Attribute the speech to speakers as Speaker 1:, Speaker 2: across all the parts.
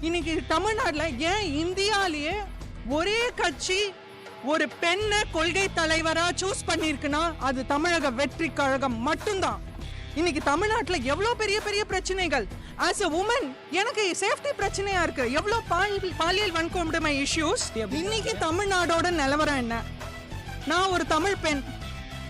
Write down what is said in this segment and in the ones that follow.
Speaker 1: இன்னைக்கு தமிழ்நாட்டில் ஏன் இந்தியாலேயே ஒரே கட்சி ஒரு பெண்ணை கொள்கை தலைவரா சூஸ் பண்ணியிருக்குன்னா அது தமிழக வெற்றி கழகம் மட்டும்தான். இன்னைக்கு தமிழ்நாட்டில் எவ்வளோ பெரிய பெரிய பிரச்சனைகள்? ஆஸ் எ உமன் எனக்கு சேஃப்டி பிரச்சனையா இருக்கு. எவ்வளோ பால் பாலியல் வன்கொடுமை இஷ்யூஸ் இன்னைக்கு தமிழ்நாடோட நிலவரம் என்ன? நான் ஒரு தமிழ் பெண்.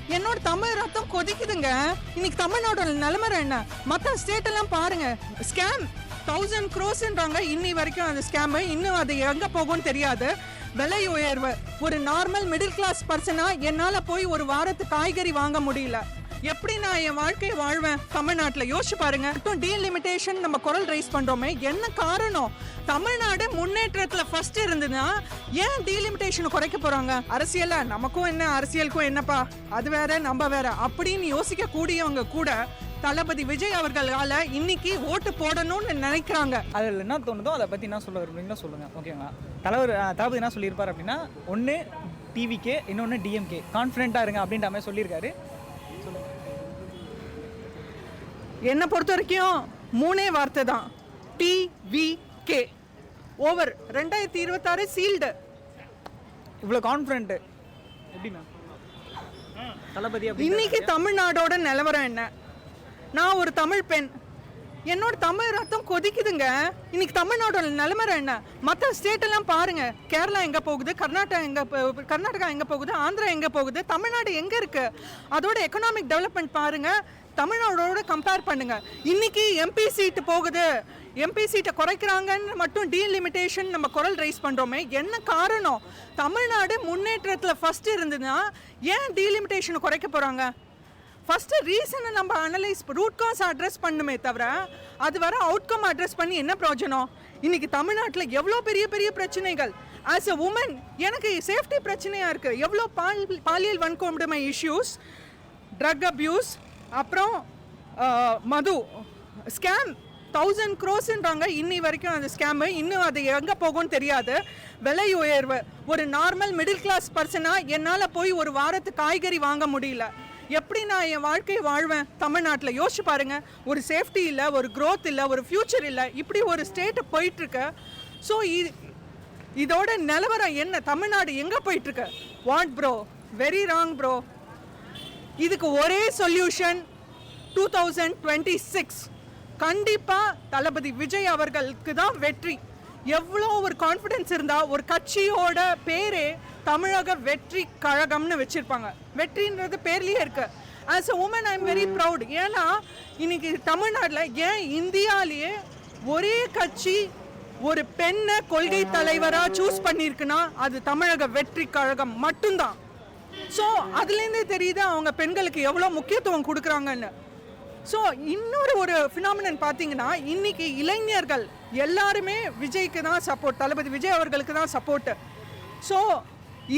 Speaker 1: என்னோட தமிழ் ரத்தம் கொதிக்குதுங்க. இன்னைக்கு தமிழ்நாடோட நிலைமை என்ன? மற்ற ஸ்டேட் எல்லாம் பாருங்க. ஸ்கேம் தௌசண்ட் க்ரோஸ்ன்றாங்க இன்னி வரைக்கும் அந்த ஸ்கேமு இன்னும் அது எங்கே போகும்னு தெரியாது. விலை உயர்வு. ஒரு நார்மல் மிடில் கிளாஸ் பர்சனாக என்னால் போய் ஒரு வாரத்துக்கு காய்கறி வாங்க முடியல. எப்படி நான் என் வாழ்க்கையை வாழ்வேன்? தமிழ்நாட்டில் யோசிச்சு பாருங்க. மட்டும் டீலிமிட்டேஷன் நம்ம குரல் ரைஸ் பண்ணுறோமே என்ன காரணம்? தமிழ்நாடு முன்னேற்றத்தில் ஃபர்ஸ்ட் இருந்ததுன்னா ஏன் டீலிமிட்டேஷன் குறைக்க போகிறாங்க அரசியலில் நமக்கும் என்ன அரசியலுக்கும் என்னப்பா? அது வேற நம்ம வேற. அப்படின்னு யோசிக்க கூடியவங்க கூட தளபதி விஜய் அவர்களால இன்னைக்கு ஓட்டு போடணும்னு நினைக்கிறாங்க.
Speaker 2: அதில் என்ன தோணுதோ அதை பற்றி என்ன சொல்ல விரும்புறீங்களோ சொல்லுங்கள் ஓகேங்களா தலைவர் தளபதி என்ன சொல்லியிருப்பார் அப்படின்னா ஒன்று டிவிகே இன்னொன்று டிஎம்கே கான்ஃபிடென்ட்டாக இருங்க அப்படின்ற மாதிரி சொல்லியிருக்காரு.
Speaker 1: என்னை பொறுத்த வரைக்கும் மூணே வார்த்தை தான். டி வி கே ஓவர் ரெண்டாயிரத்தி இருபத்தாறு சீல்டு
Speaker 2: இவ்வளோ கான்ஃபிடென்ட்டு எப்படி மேம் தளபதி அப்படி
Speaker 1: இன்னைக்கு தமிழ்நாடோட நிலவரம் என்ன? நான் ஒரு தமிழ் பெண். என்னோட தமிழ் ரத்தம் கொதிக்குதுங்க. இன்னைக்கு தமிழ்நாடோட நிலவரம் என்ன? மற்ற ஸ்டேட் எல்லாம் பாருங்க. கேரளா எங்க போகுது? கர்நாடகா எங்க போ- கர்நாடகா எங்க போகுது? ஆந்திரா எங்க போகுது? தமிழ்நாடு எங்க இருக்கு? அதோட எக்கனாமிக் டெவலப்மெண்ட் பாருங்க. தமிழ்நாடோட கம்பேர் பண்ணுங்க. இன்னைக்கு எம்பி சீட்டு போகுது. எம்பி சீட்டை குறைக்கிறாங்கன்னு மட்டும் டீலிமிட்டேஷன் நம்ம குரல் ரைஸ் பண்ணுறோமே என்ன காரணம்? தமிழ்நாடு முன்னேற்றத்தில் ஃபஸ்ட்டு இருந்ததுன்னா ஏன் டீலிமிட்டேஷன் குறைக்க போகிறாங்க ஃபஸ்ட்டு ரீசனை நம்ம அனலைஸ் ரூட் காஸ் அட்ரஸ் பண்ணுமே தவிர அது வர அவுட்கம் அட்ரஸ் பண்ணி என்ன பிரயோஜனம்? இன்னைக்கு தமிழ்நாட்டில் எவ்வளோ பெரிய பெரிய பிரச்சனைகள்? ஆஸ் எ உமன் எனக்கு சேஃப்டி பிரச்சனையாக இருக்குது எவ்வளோ பால் பாலியல் வன்கொடுமை இஷ்யூஸ் ட்ரக் அப்யூஸ் அப்புறம் மது ஸ்கேம் தௌசண்ட் க்ரோஸ்ன்றாங்க இன்னி வரைக்கும் அந்த ஸ்கேமு இன்னும் அது எங்கே போகும்னு தெரியாது. விலை உயர்வு. ஒரு நார்மல் மிடில் கிளாஸ் பர்சனாக என்னால் போய் ஒரு வாரத்துக்கு காய்கறி வாங்க முடியல. எப்படி நான் என் வாழ்க்கையை வாழ்வேன்? தமிழ்நாட்டில் யோசிச்சு பாருங்க. ஒரு சேஃப்டி இல்லை ஒரு க்ரோத் இல்லை ஒரு ஃப்யூச்சர் இல்லை இப்படி ஒரு ஸ்டேட்டு போயிட்டுருக்கு. ஸோ இது இதோட நிலவரம் என்ன? தமிழ்நாடு எங்கே போயிட்டுருக்கு? What bro very wrong bro இதுக்கு ஒரே solution two thousand twenty six கண்டிப்பாக தளபதி விஜய் அவர்களுக்கு தான் வெற்றி. எவ்வளோ ஒரு கான்ஃபிடென்ஸ் இருந்தால் ஒரு கட்சியோட பேரே தமிழக வெற்றி கழகம்னு வச்சுருப்பாங்க. வெற்றின்றது பேர்லேயே இருக்கு. As a woman I am very proud ஏன்னா இன்னைக்கு தமிழ்நாட்டில் ஏன் இந்தியாலேயே ஒரே கட்சி ஒரு பெண்ணை கொள்கை தலைவராக சூஸ் பண்ணியிருக்குன்னா அது தமிழக வெற்றி கழகம் மட்டும்தான். ஸோ அதுலேருந்தே தெரியுது அவங்க பெண்களுக்கு எவ்வளோ முக்கியத்துவம் கொடுக்குறாங்கன்னு. ஸோ இன்னொரு ஒரு ஃபினாமினன் பார்த்தீங்கன்னா இன்னைக்கு இளைஞர்கள் எல்லாருமே விஜய்க்கு தான் சப்போர்ட் தளபதி விஜய் அவர்களுக்கு தான் சப்போர்ட்டு ஸோ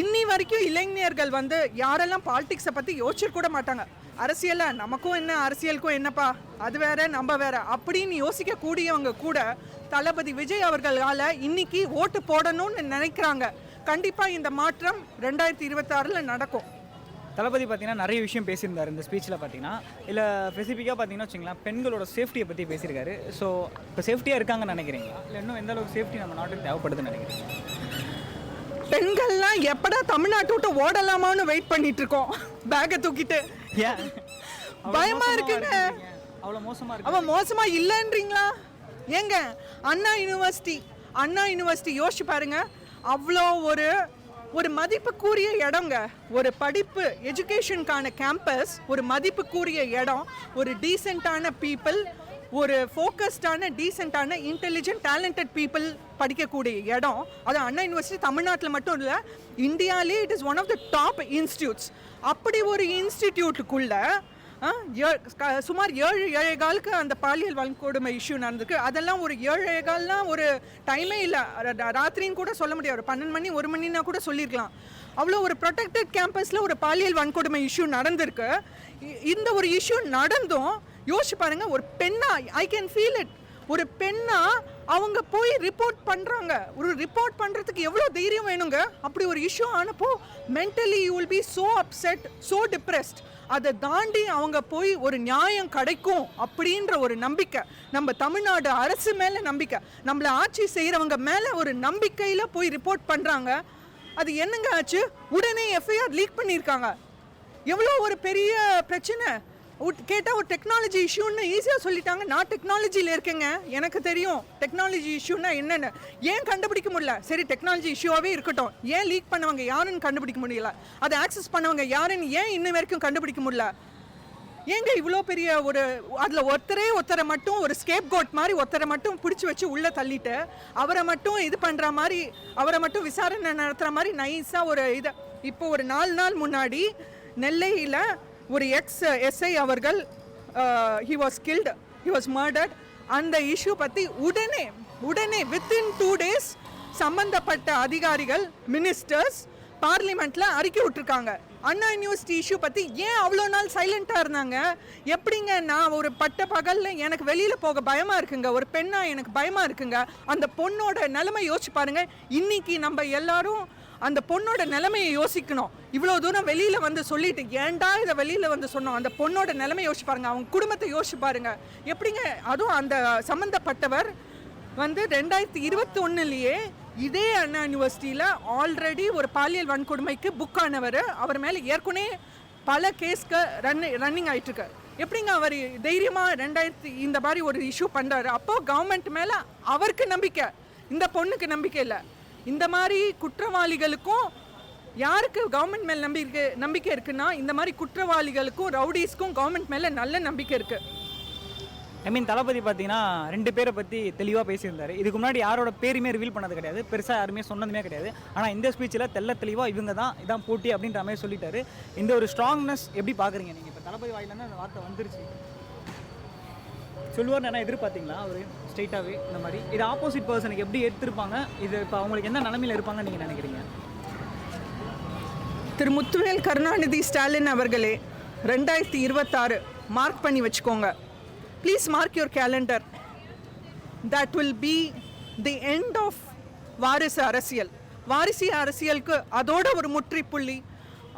Speaker 1: இன்னி வரைக்கும் இளைஞர்கள் வந்து யாரெல்லாம் பாலிடிக்ஸை பற்றி யோசிச்சு கூட மாட்டாங்க. அரசியலில் நமக்கும் என்ன அரசியலுக்கும் என்னப்பா? அது வேற நம்ம வேற. அப்படின்னு யோசிக்கக்கூடியவங்க கூட தளபதி விஜய் அவர்களால் இன்னைக்கு ஓட்டு போடணும்னு நினைக்கிறாங்க. கண்டிப்பாக இந்த மாற்றம் ரெண்டாயிரத்தி இருபத்தாறில் நடக்கும்.
Speaker 2: தளபதி பார்த்தீங்கன்னா நிறைய விஷயம் பேசியிருந்தார் இந்த ஸ்பீச்சில் பார்த்தீங்கன்னா இல்லை ஸ்பெசிஃபிக்காக பார்த்தீங்கன்னா வச்சுங்களேன் பெண்களோட சேஃப்டியை பற்றி பேசியிருக்காரு. ஸோ இப்போ சேஃப்டியாக இருக்காங்கன்னு நினைக்கிறீங்களா? இல்லை இன்னும் எந்த அளவுக்கு சேஃப்டி நம்ம நாட்டுக்கு தேவைப்படுதுன்னு நினைக்கிறீங்க
Speaker 1: பெண்கள்லாம் எப்படா தமிழ்நாட்டு விட்டு ஓடலாமான்னு வெயிட் பண்ணிட்டு இருக்கோம் பேக்கை தூக்கிட்டு. பயமா இருக்குங்க.
Speaker 2: அவ்வளோ மோசமாக இருக்கு.
Speaker 1: அவன் மோசமா இல்லைன்றீங்களா? ஏங்க அண்ணா யூனிவர்சிட்டி அண்ணா யூனிவர்சிட்டி யோசிச்சு பாருங்க. அவ்வளோ ஒரு ஒரு மதிப்புக்குரிய இடங்க ஒரு படிப்பு எஜுகேஷனுக்கான கேம்பஸ் ஒரு மதிப்புக்குரிய இடம் ஒரு டீசெண்டான பீப்புள் ஒரு ஃபோக்கஸ்டான டீசெண்டான இன்டெலிஜென்ட் டேலண்டட் பீப்புள் படிக்கக்கூடிய இடம். அது அண்ணா யூனிவர்சிட்டி தமிழ்நாட்டில் மட்டும் இல்லை இந்தியாலே it is one of the top institutes அப்படி ஒரு இன்ஸ்டிடியூட்டுக்குள்ள ஏ- சுமார் ஏழு ஏழை காலுக்கு அந்த பாலியல் வன்கொடுமை இஷ்யூ நடந்திருக்கு. அதெல்லாம் ஒரு ஏழு ஏழை கால்லாம் ஒரு டைமே இல்லை. ராத்திரின்னு கூட சொல்ல முடியாது. ஒரு பன்னெண்டு மணி ஒரு மணினா கூட சொல்லியிருக்கலாம் அவ்வளோ ஒரு ப்ரொடெக்டட் கேம்பஸில் ஒரு பாலியல் வன்கொடுமை இஷ்யூ நடந்திருக்கு. இந்த ஒரு இஷ்யூ நடந்தும் யோசிச்சு பாருங்க ஒரு பெண்ணா ஐ கேன் ஃபீல் இட் ஒரு பெண்ணா அவங்க போய் ரிப்போர்ட் பண்ணுறாங்க ஒரு ரிப்போர்ட் பண்ணுறதுக்கு எவ்வளோ தைரியம் வேணுங்க? அப்படி ஒரு issue ஆனப்போ mentally you will be so upset so depressed அதை தாண்டி அவங்க போய் ஒரு நியாயம் கிடைக்கும் அப்படின்ற ஒரு நம்பிக்கை. நம்ம தமிழ்நாடு அரசு மேலே நம்பிக்கை. நம்மளை ஆட்சி செய்கிறவங்க மேலே ஒரு நம்பிக்கையில் போய் ரிப்போர்ட் பண்ணுறாங்க அது என்னங்க ஆச்சு? உடனே எஃப்ஐஆர் லீக் பண்ணியிருக்காங்க. எவ்வளோ ஒரு பெரிய பிரச்சனை. கேட்டால் ஒரு டெக்னாலஜி இஷ்யூன்னு ஈஸியாக சொல்லிட்டாங்க. நான் டெக்னாலஜியில் இருக்கேங்க. எனக்கு தெரியும் டெக்னாலஜி இஷ்யூனா என்னென்னு. ஏன் கண்டுபிடிக்க முடியல? சரி டெக்னாலஜி இஷ்யூவாகவே இருக்கட்டும். ஏன் லீக் பண்ணவங்க யாருன்னு கண்டுபிடிக்க முடியல? அதை ஆக்சஸ் பண்ணவங்க யாருன்னு ஏன் இன்ன வரைக்கும் கண்டுபிடிக்க முடியல? ஏங்க இவ்வளோ பெரிய ஒரு அதில் ஒருத்தரே ஒருத்தரை மட்டும் ஒரு ஸ்கேப் கோட் மாதிரி ஒருத்தரை மட்டும் பிடிச்சி வச்சு உள்ளே தள்ளிட்டு அவரை மட்டும் இது பண்ணுற மாதிரி அவரை மட்டும் விசாரணை நடத்துகிற மாதிரி நைஸாக ஒரு இதை. இப்போ ஒரு நாலு நாள் முன்னாடி நெல்லையில் ஒரு எக்ஸ் எஸ்ஐ அவர்கள் he was killed he was murdered அந்த இஷ்யூ பற்றி உடனே உடனே வித்தின் டூ டேஸ் சம்பந்தப்பட்ட அதிகாரிகள் மினிஸ்டர்ஸ் பார்லிமெண்ட்டில் அறிக்கை விட்டுருக்காங்க. அண்ணா யூனிவர்சிட்டி இஷ்யூ பற்றி ஏன் அவ்வளோ நாள் சைலண்ட்டாக இருந்தாங்க? எப்படிங்க நான் ஒரு பட்ட பகலில் எனக்கு வெளியில் போக பயமாக இருக்குங்க? ஒரு பெண்ணாக எனக்கு பயமாக இருக்குங்க? அந்த பொண்ணோட நிலைமை யோசிச்சு பாருங்கள் இன்னைக்கு நம்ம எல்லாரும் அந்த பொண்ணோட நிலைமையை யோசிக்கணும். இவ்வளோ தூரம் வெளியில் வந்து சொல்லிட்டு ஏன்டா இதை வெளியில் வந்து சொன்னோம்? அந்த பொண்ணோட நிலைமை யோசிச்சு பாருங்க. அவங்க குடும்பத்தை யோசிச்சு பாருங்க. எப்படிங்க? அதுவும் அந்த சம்மந்தப்பட்டவர் வந்து ரெண்டாயிரத்தி இருபத்தி ஒன்றுலேயே இதே அண்ணா யூனிவர்சிட்டியில் ஆல்ரெடி ஒரு பாலியல் வன்கொடுமைக்கு புக் ஆனவர். அவர் மேலே ஏற்கனவே பல கேஸ்க்கு ரன் ரன்னிங் ஆகிட்டுருக்கு எப்படிங்க அவர் தைரியமாக ரெண்டாயிரத்தி இந்த மாதிரி ஒரு இஷ்யூ பண்ணுறாரு அப்போது கவர்மெண்ட் மேலே அவருக்கு நம்பிக்கை. இந்த பொண்ணுக்கு நம்பிக்கை இல்லை. இந்த மாதிரி குற்றவாளிகளுக்கும் யாருக்கு கவர்மெண்ட் மேலே நம்பிக்கை நம்பிக்கை இருக்குன்னா இந்த மாதிரி குற்றவாளிகளுக்கும் ரவுடிஸ்க்கும் கவர்மெண்ட் மேலே நல்ல நம்பிக்கை இருக்குது
Speaker 2: ஐ மீன் தளபதி பார்த்தீங்கன்னா ரெண்டு பேரை பற்றி தெளிவாக பேசியிருந்தார். இதுக்கு முன்னாடி யாரோட பேருமே ரிவீல் பண்ணது கிடையாது. பெருசாக யாருமே சொன்னதுமே கிடையாது. ஆனால் இந்த ஸ்பீச்சில் தெல்ல தெளிவாக இவங்க தான் இதான் போட்டி அப்படின்ற மாதிரி சொல்லிட்டாரு. இந்த ஒரு ஸ்ட்ராங்னஸ் எப்படி பார்க்குறீங்க நீங்கள் இப்போ தளபதி வாயிலேருந்து அந்த வார்த்தை வந்துருச்சு. சொல்லுவார் நான் எதிர்பார்த்தீங்களா அவர்? ஸ்ட்ரெயிட்டாகவே இந்த மாதிரி. இது ஆப்போசிட் பர்சனுக்கு எப்படி எடுத்திருப்பாங்க? இது இப்போ அவங்களுக்கு என்ன நிலமையில் இருப்பாங்கன்னு நீங்கள் நினைக்கிறீங்க?
Speaker 1: திரு முத்துவேல் கருணாநிதி ஸ்டாலின் அவர்களே ரெண்டாயிரத்தி இருபத்தாறு மார்க் பண்ணி வச்சுக்கோங்க. Please mark your calendar that will be the end of வாரிசு அரசியல். வாரிசு அரசியலுக்கு அதோட ஒரு முற்றுப்புள்ளி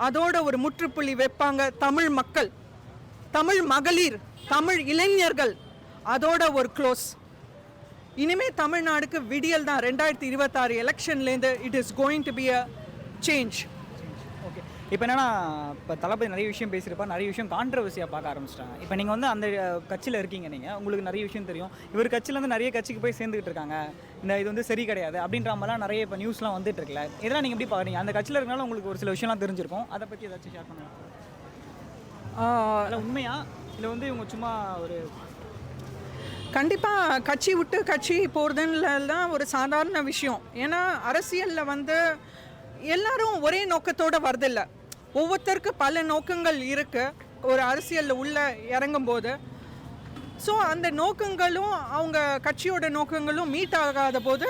Speaker 1: அதோட ஒரு முற்றுப்புள்ளி வைப்பாங்க தமிழ் மக்கள். தமிழ் மகளிர் தமிழ் இளைஞர்கள். அதோட ஒரு க்ளோஸ் இனிமே தமிழ்நாடுக்கு விடியல் தான். ரெண்டாயிரத்தி இருபத்தாறு எலெக்ஷன்லேருந்து it is going to be a change
Speaker 2: okay இப்போ என்னன்னா இப்போ தளபதி நிறைய விஷயம் பேசியிருப்பா நிறைய விஷயம் கான்ட்ரவர்சியாக பார்க்க ஆரம்பிச்சிட்டாங்க. இப்போ நீங்கள் வந்து அந்த கட்சியில் இருக்கீங்க நீங்கள் உங்களுக்கு நிறைய விஷயம் தெரியும். இவர் கட்சியிலேருந்து நிறைய கட்சிக்கு போய் சேர்ந்துக்கிட்டு இருக்காங்க. இந்த இது வந்து சரி கிடையாது அப்படின்ற மாதிரிலாம் நிறைய இப்போ நியூஸ்லாம் வந்துட்டு இருக்குல்ல. இதெல்லாம் நீங்கள் எப்படி பார்க்குறீங்க அந்த கட்சியில் இருக்கனால உங்களுக்கு ஒரு சில விஷயம்லாம் தெரிஞ்சிருக்கும். அதை பற்றி ஏதாச்சும் ஷேர் பண்ணுங்க. அதில் உண்மையா? இல்லை வந்து இவங்க சும்மா ஒரு
Speaker 1: கண்டிப்பாக கட்சி விட்டு கட்சி போகிறதுல தான் ஒரு சாதாரண விஷயம். ஏன்னா அரசியலில் வந்து எல்லாரும் ஒரே நோக்கத்தோடு வரதில்லை ஒவ்வொருத்தருக்கு பல நோக்கங்கள் இருக்குது ஒரு அரசியலில் உள்ளே இறங்கும் போது ஸோ அந்த நோக்கங்களும் அவங்க கட்சியோட நோக்கங்களும் மீட் ஆகாத போது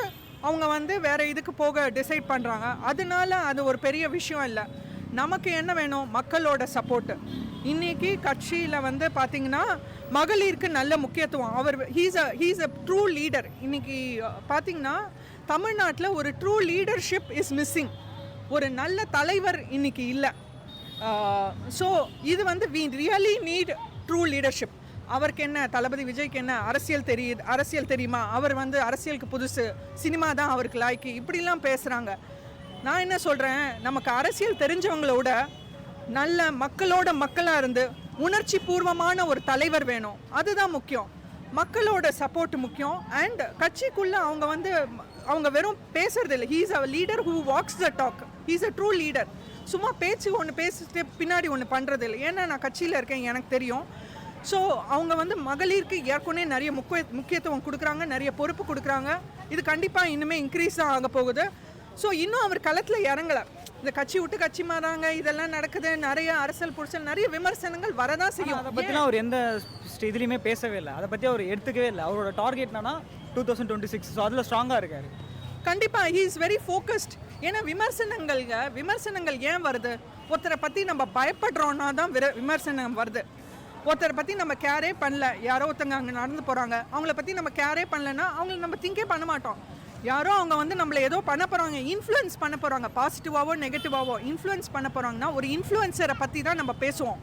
Speaker 1: அவங்க வந்து வேறு இதுக்கு போக டிசைட் பண்ணுறாங்க அதனால அது ஒரு பெரிய விஷயம் இல்லை. நமக்கு என்ன வேணும்? மக்களோட சப்போர்ட்டு இன்னைக்கு கட்சியில் வந்து பார்த்திங்கன்னா மகளிருக்கு நல்ல முக்கியத்துவம். அவர் he's a he's a true leader இன்றைக்கி பார்த்திங்கன்னா தமிழ்நாட்டில் ஒரு ட்ரூ லீடர்ஷிப் இஸ் மிஸ்ஸிங் ஒரு நல்ல தலைவர் இன்னைக்கு இல்லை. ஸோ இது வந்து we really need true leadership அவருக்கு என்ன தளபதி விஜய்க்கு என்ன அரசியல் தெரியுது அரசியல் தெரியுமா? அவர் வந்து அரசியலுக்கு புதுசு சினிமா தான் அவருக்கு லாய்க்கு. இப்படிலாம் பேசுகிறாங்க நான் என்ன சொல்கிறேன் நமக்கு அரசியல் தெரிஞ்சவங்களோட நல்ல மக்களோட மக்களாக இருந்து உணர்ச்சி பூர்வமான ஒரு தலைவர் வேணும். அதுதான் முக்கியம். மக்களோட சப்போர்ட் முக்கியம். அண்ட் கட்சிக்குள்ளே அவங்க வந்து அவங்க வெறும் பேசுறது இல்லை. He's a leader who walks the talk he's a true leader சும்மா பேச்சு ஒன்று பேசிட்டு பின்னாடி ஒன்று பண்ணுறது இல்லை. ஏன்னா நான் கட்சியில் இருக்கேன் எனக்கு தெரியும். ஸோ அவங்க வந்து மகளிருக்கு ஏற்கனவே நிறைய முக்கிய முக்கியத்துவம் கொடுக்குறாங்க நிறைய பொறுப்பு கொடுக்குறாங்க. இது கண்டிப்பாக இன்னுமே இன்க்ரீஸ் தான் ஆக போகுது. ஸோ இன்னும் அவர் களத்தில் இறங்கலை. இந்த கட்சி விட்டு கட்சி மாறாங்க இதெல்லாம் நடக்குது நிறைய அரசியல் புரிசல் நிறைய விமர்சனங்கள் வரதான் செய்யும்.
Speaker 2: அதை பற்றிலாம் அவர் எந்த இதுலையுமே பேசவே இல்லை. அதை பற்றி அவர் எடுத்துக்கவே இல்லை. அவரோட டார்கெட் என்னன்னா two thousand twenty six so அதில் ஸ்ட்ராங்காக இருக்காரு.
Speaker 1: கண்டிப்பாக ஹீ இஸ் வெரி ஃபோக்கஸ்ட் ஏன்னா விமர்சனங்கள்ங்க விமர்சனங்கள் ஏன் வருது? ஒருத்தரை பற்றி நம்ம பயப்படுறோன்னா தான் விர விமர்சனம் வருது. ஒருத்தரை பற்றி நம்ம கேரே பண்ணல. யாரோ ஒருத்தங்க அங்கே நடந்து போகிறாங்க அவங்கள பற்றி நம்ம கேரே பண்ணலன்னா அவங்கள நம்ம திங்கே பண்ண மாட்டோம். யாரோ அவங்க வந்து நம்மளை ஏதோ பண்ண போகிறாங்க இன்ஃப்ளூயன்ஸ் பண்ண போகிறாங்க பாசிட்டிவாவோ நெகட்டிவாவோ இன்ஃப்ளூயன்ஸ் பண்ண போகிறாங்கன்னா ஒரு இன்ஃப்ளூயன்சரை பற்றி தான் நம்ம பேசுவோம்.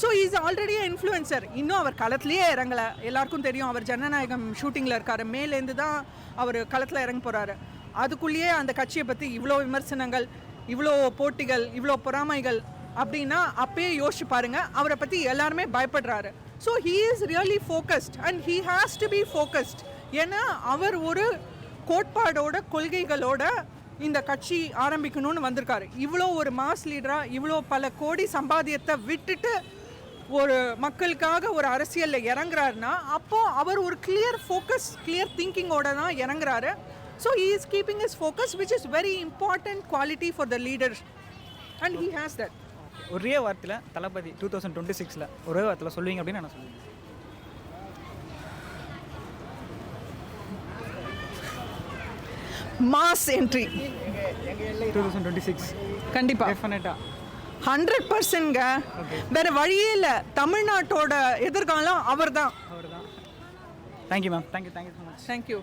Speaker 1: ஸோ இஸ் ஆல்ரெடி இன்ஃப்ளூயன்சர் இன்னும் அவர் களத்துலேயே இறங்கலை. எல்லாருக்கும் தெரியும் அவர் ஜனநாயகம் ஷூட்டிங்கில் இருக்கார். மேலேருந்து தான் அவர் களத்தில் இறங்க போகிறாரு அதுக்குள்ளேயே அந்த கட்சியை பற்றி இவ்வளோ விமர்சனங்கள் இவ்வளோ போட்டிகள் இவ்வளோ பொறாமைகள் அப்படின்னா அப்பயே யோசிச்சு பாருங்கள் அவரை பற்றி எல்லாருமே பயப்படுறாரு. So he is really focused and he has to be focused ஏன்னா அவர் ஒரு கோட்பாடோட கொள்கைகளோட இந்த கட்சி ஆரம்பிக்கணும்னு வந்திருக்காரு. இவ்வளோ ஒரு மாஸ் லீடராக இவ்வளோ பல கோடி சம்பாத்தியத்தை விட்டுட்டு ஒரு மக்களுக்காக ஒரு அரசியலில் இறங்குறாருன்னா அப்போது அவர் ஒரு கிளியர் ஃபோக்கஸ் கிளியர் திங்கிங்கோட தான் இறங்குறாரு. So he is keeping is focus which is very important quality for the leader and he has that
Speaker 2: ஒரே வார்த்தையில் தளபதி டூ தௌசண்ட் டுவெண்ட்டி சிக்ஸில் ஒரே வார்த்தையில் சொல்லுவீங்க அப்படின்னு நான் சொல்லுவேன்.
Speaker 1: Mass entry
Speaker 2: two thousand twenty six
Speaker 1: கண்டிப்பாக
Speaker 2: டெஃபினட்டாக
Speaker 1: ஹண்ட்ரட் பர்சன்ட்ங்க வேற வழியே இல்லை. தமிழ்நாட்டோட எதிர்காலம்
Speaker 2: அவர் தான் thank you ma'am thank you thank you so much
Speaker 1: thank you